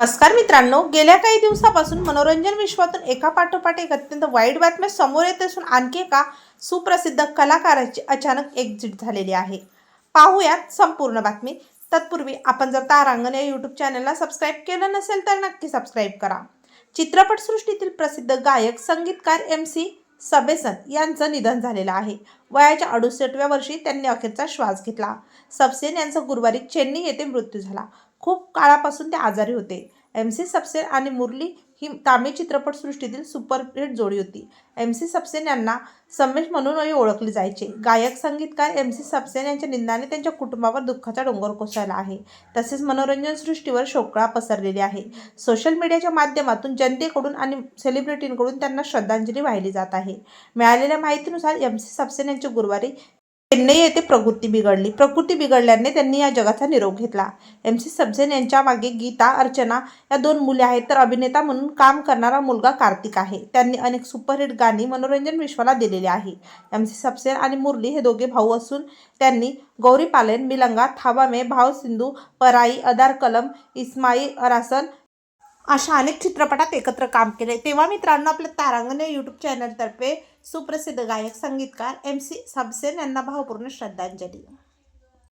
नमस्कार मित्रांनो गेल्या काही दिवसापासून मनोरंजन विश्वातून एका पाठोपाठ एक अत्यंत वाईट बातम्या समोर येत असून आणखी एका सुप्रसिद्ध कलाकाराची अचानक एक्झिट झालेली आहे. पाहूयात संपूर्ण बातमी. तत्पूर्वी आपण जर तारांगण या यूट्यूब चॅनलला सबस्क्राईब केलं नसेल तर नक्की सबस्क्राईब करा. चित्रपटसृष्टीतील प्रसिद्ध गायक संगीतकार एम सी सबेसन यांचं निधन झालेलं आहे. वयाच्या अडुसष्टव्या वर्षी त्यांनी अखेरचा श्वास घेतला. सबसेन यांचा गुरुवारी चेन्नई येथे मृत्यू झाला. खूप काळापासून ते आजारी होते. एम सी सबसेन आणि मुरली ही तामिळ चित्रपटसृष्टीतील सुपरहिट जोडी होती. एम सी सबसेन यांना समेश म्हणूनही ओळखले जायचे. गायक संगीतकार एम सी सबसेन यांच्या निंदाने त्यांच्या कुटुंबावर दुःखाचा डोंगर कोसळला आहे. तसेच मनोरंजन सृष्टीवर शोकळा पसरलेली आहे. सोशल मीडियाच्या माध्यमातून जनतेकडून आणि सेलिब्रिटींकडून त्यांना श्रद्धांजली वाहिली जात आहे. मिळालेल्या माहितीनुसार एम सी सबसेन यांचे गुरुवारी चेन्नई येथे प्रकृती बिघडली. प्रकृती बिघडल्याने त्यांनी या जगाचा निरोप घेतला. एम सी सबसेन यांच्या मागे गीता अर्चना या दोन मुले आहेत. तर अभिनेता म्हणून काम करणारा मुलगा कार्तिक आहे. त्यांनी अनेक सुपरहिट गाणी मनोरंजन विश्वाला दिलेली आहे. एम सी सबसेन आणि मुरली हे दोघे भाऊ असून त्यांनी गौरी पालन मिलंगा थाबामे भाव सिंधू पराई अदार कलम इस्माई अरासन अशा अनेक चित्रपटात एकत्र काम केले. तेव्हा मित्रांनो आपल्या तारांगण यूट्यूब चॅनलतर्फे सुप्रसिद्ध गायक संगीतकार एम सी सबसेन यांना भावपूर्ण श्रद्धांजली.